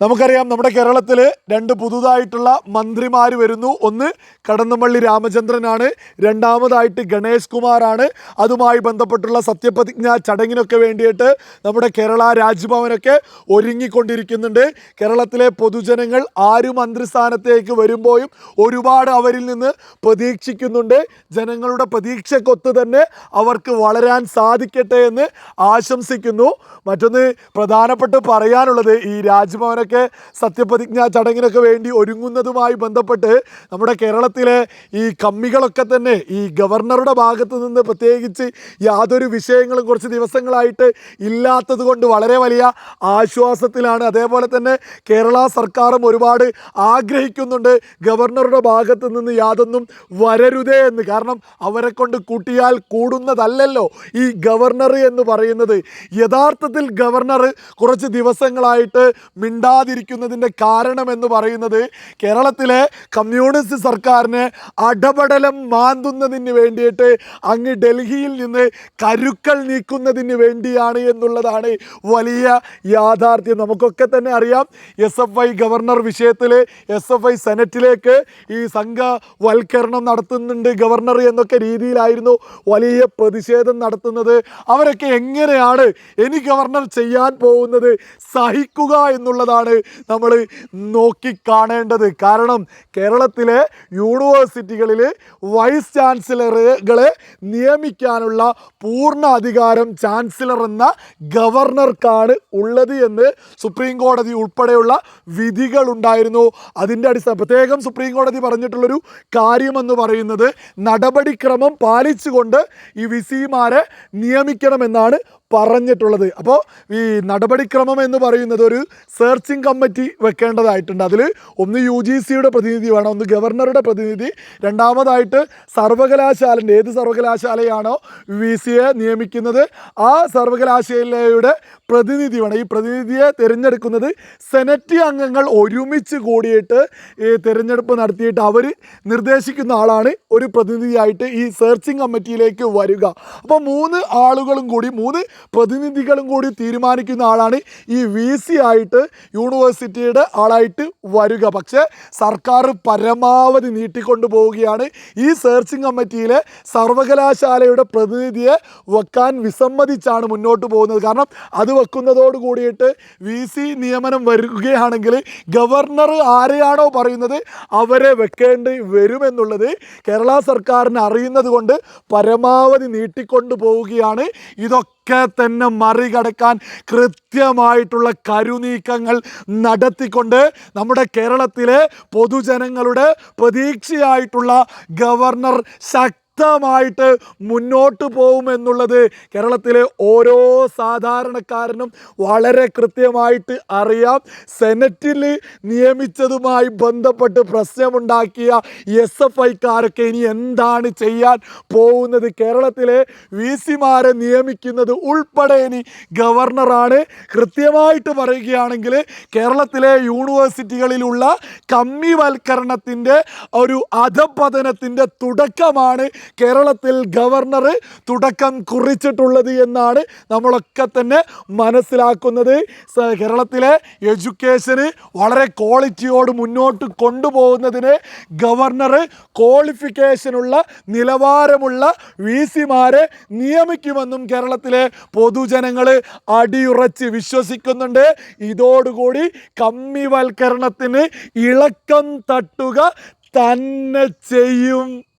നമുക്കറിയാം നമ്മുടെ കേരളത്തിൽ രണ്ട് പുതുതായിട്ടുള്ള മന്ത്രിമാർ വരുന്നു. ഒന്ന് കടന്നപ്പള്ളി രാമചന്ദ്രനാണ് രണ്ടാമതായിട്ട് ഗണേഷ് കുമാറാണ്. അതുമായി ബന്ധപ്പെട്ടുള്ള സത്യപ്രതിജ്ഞ ചടങ്ങിനൊക്കെ വേണ്ടിയിട്ട് നമ്മുടെ കേരള രാജ്ഭവനൊക്കെ ഒരുങ്ങിക്കൊണ്ടിരിക്കുന്നുണ്ട്. കേരളത്തിലെ പൊതുജനങ്ങൾ ആര് മന്ത്രിസ്ഥാനത്തേക്ക് വരുമ്പോഴും ഒരുപാട് അവരിൽ നിന്ന് പ്രതീക്ഷിക്കുന്നുണ്ട്. ജനങ്ങളുടെ പ്രതീക്ഷക്കൊത്ത് തന്നെ അവർക്ക് വളരാൻ സാധിക്കട്ടെ എന്ന് ആശംസിക്കുന്നു. മറ്റൊന്ന് പ്രധാനപ്പെട്ട് പറയാനുള്ളത് ഈ രാജ്ഭവനൊക്കെ സത്യപ്രതിജ്ഞാ ചടങ്ങിനൊക്കെ വേണ്ടി ഒരുങ്ങുന്നതുമായി ബന്ധപ്പെട്ട് നമ്മുടെ കേരളത്തിലെ ഈ കമ്മികളൊക്കെ തന്നെ ഈ ഗവർണറുടെ ഭാഗത്ത് നിന്ന് പ്രത്യേകിച്ച് യാതൊരു വിഷയങ്ങളും കുറച്ച് ദിവസങ്ങളായിട്ട് ഇല്ലാത്തത് കൊണ്ട് വളരെ വലിയ ആശ്വാസത്തിലാണ്. അതേപോലെ തന്നെ കേരള സർക്കാരും ഒരുപാട് ആഗ്രഹിക്കുന്നുണ്ട് ഗവർണറുടെ ഭാഗത്ത് നിന്ന് യാതൊന്നും വരരുതേ എന്ന്. കാരണം അവരെ കൊണ്ട് കൂട്ടിയാൽ കൂടുന്നതല്ലല്ലോ ഈ ഗവർണർ എന്ന് പറയുന്നത്. യഥാർത്ഥത്തിൽ ഗവർണർ കുറച്ച് ദിവസങ്ങളായിട്ട് മിണ്ടാതിരിക്കുന്നതിന്റെ കാരണം എന്ന് പറയുന്നത് കേരളത്തിലെ കമ്മ്യൂണിസ്റ്റ് സർക്കാരിനെ അടപടലം മാന്തുന്നതിന് വേണ്ടിയിട്ട് അങ്ങ് ഡൽഹിയിൽ നിന്ന് കരുക്കൾ നീക്കുന്നതിന് വേണ്ടിയാണ് എന്നുള്ളതാണ് വലിയ യാഥാർത്ഥ്യം. നമുക്കൊക്കെ തന്നെ അറിയാം എസ് എഫ് ഐ ഗവർണർ വിഷയത്തിൽ എസ് എഫ് ഐ സെനറ്റിലേക്ക് ഈ സംഘവൽക്കരണം നടത്തുന്നുണ്ട് ഗവർണർ എന്നൊക്കെ രീതിയിലായിരുന്നു വലിയ പ്രതിഷേധം നടത്തുന്നത്. അവരൊക്കെ എങ്ങനെയാണ് ഇനി ഗവർണർ ചെയ്യാൻ പോകുന്നത്? സഹിക്കുക എന്നുള്ളതാണ് നമ്മൾ നോക്കിക്കാണേണ്ടത്. കാരണം കേരളത്തിലെ യൂണിവേഴ്സിറ്റികളിൽ വൈസ് ചാൻസലറുകളെ നിയമിക്കാനുള്ള പൂർണ അധികാരം ചാൻസലർ എന്ന ഗവർണർക്കാണ് ഉള്ളത് എന്ന് സുപ്രീം കോടതി ഉൾപ്പെടെയുള്ള വിധികളുണ്ടായിരുന്നു അതിന്റെ അടിസ്ഥാന പ്രത്യേകം സുപ്രീം കോടതി പറഞ്ഞിട്ടുള്ളൊരു കാര്യമെന്ന് പറയുന്നത് നടപടിക്രമം പാലിച്ചുകൊണ്ട് ഈ വിസിമാരെ നിയമിക്കണമെന്നാണ് പറഞ്ഞിട്ടുള്ളത്. അപ്പോൾ ഈ നടപടിക്രമം എന്ന് പറയുന്നത് ഒരു സെർച്ചിങ് കമ്മിറ്റി വെക്കേണ്ടതായിട്ടുണ്ട്. അതിൽ ഒന്ന് യു ജി സിയുടെ പ്രതിനിധി വേണം ഒന്ന് ഗവർണറുടെ പ്രതിനിധി. രണ്ടാമതായിട്ട് സർവകലാശാലന്റെ ഏത് സർവകലാശാലയാണോ വി സിയെ നിയമിക്കുന്നത് ആ സർവകലാശാലയുടെ പ്രതിനിധി വേണം. ഈ പ്രതിനിധിയെ തിരഞ്ഞെടുക്കുന്നത് സെനറ്റ് അംഗങ്ങൾ ഒരുമിച്ച് കൂടിയിട്ട് ഈ തിരഞ്ഞെടുപ്പ് നടത്തിയിട്ട് അവർ നിർദ്ദേശിക്കുന്ന ആളാണ് ഒരു പ്രതിനിധിയായിട്ട് ഈ സെർച്ചിങ് കമ്മിറ്റിയിലേക്ക് വരിക. അപ്പോൾ മൂന്ന് ആളുകളും കൂടി മൂന്ന് പ്രതിനിധികളും കൂടി തീരുമാനിക്കുന്ന ആളാണ് ഈ വി സി ആയിട്ട് യൂണിവേഴ്സിറ്റിയുടെ ആളായിട്ട് വരിക. പക്ഷേ സർക്കാർ പരമാവധി നീട്ടിക്കൊണ്ടു പോവുകയാണ്. ഈ സെർച്ചിങ് കമ്മിറ്റിയിലെ സർവകലാശാലയുടെ പ്രതിനിധിയെ വെക്കാൻ വിസമ്മതിച്ചാണ് മുന്നോട്ട് പോകുന്നത്. കാരണം അത് വെക്കുന്നതോട് കൂടിയിട്ട് വി സി നിയമനം വരികയാണെങ്കിൽ ഗവർണർ ആരെയാണോ പറയുന്നത് അവരെ വെക്കേണ്ടി വരുമെന്നുള്ളത് കേരള സർക്കാരിന് അറിയുന്നത് കൊണ്ട് പരമാവധി നീട്ടിക്കൊണ്ടു പോവുകയാണ്. ഇതൊക്കെ തന്നെ മറികടക്കാൻ കൃത്യമായിട്ടുള്ള കരുനീക്കങ്ങൾ നടത്തിക്കൊണ്ട് നമ്മുടെ കേരളത്തിലെ പൊതുജനങ്ങളുടെ പ്രതീക്ഷയായിട്ടുള്ള ഗവർണർ ശക്തി ശക്തമായിട്ട് മുന്നോട്ട് പോകുമെന്നുള്ളത് കേരളത്തിലെ ഓരോ സാധാരണക്കാരനും വളരെ കൃത്യമായിട്ട് അറിയാം. സെനറ്റിൽ നിയമിച്ചതുമായി ബന്ധപ്പെട്ട് പ്രശ്നമുണ്ടാക്കിയ എസ് എഫ് ഐക്കാരൊക്കെ ഇനി എന്താണ് ചെയ്യാൻ പോകുന്നത്? കേരളത്തിലെ വി സിമാരെ നിയമിക്കുന്നത് ഉൾപ്പെടെ ഇനി ഗവർണറാണ്. കൃത്യമായിട്ട് പറയുകയാണെങ്കിൽ കേരളത്തിലെ യൂണിവേഴ്സിറ്റികളിലുള്ള കമ്മിവൽക്കരണത്തിന്റെ ഒരു അധപതനത്തിന്റെ തുടക്കമാണ് കേരളത്തിൽ ഗവർണർ തുടക്കം കുറിച്ചിട്ടുള്ളത് എന്നാണ് നമ്മളൊക്കെ തന്നെ മനസ്സിലാക്കുന്നത്. കേരളത്തിലെ എഡ്യൂക്കേഷന് വളരെ ക്വാളിറ്റിയോട് മുന്നോട്ട് കൊണ്ടുപോകുന്നതിന് ഗവർണർ ക്വാളിഫിക്കേഷനുള്ള നിലവാരമുള്ള വി സിമാരെ നിയമിക്കുമെന്നും കേരളത്തിലെ പൊതുജനങ്ങൾ അടിയുറച്ച് വിശ്വസിക്കുന്നുണ്ട്. ഇതോടുകൂടി കമ്മിവൽക്കരണത്തിന് ഇളക്കം തട്ടുക തന്നെ ചെയ്യും.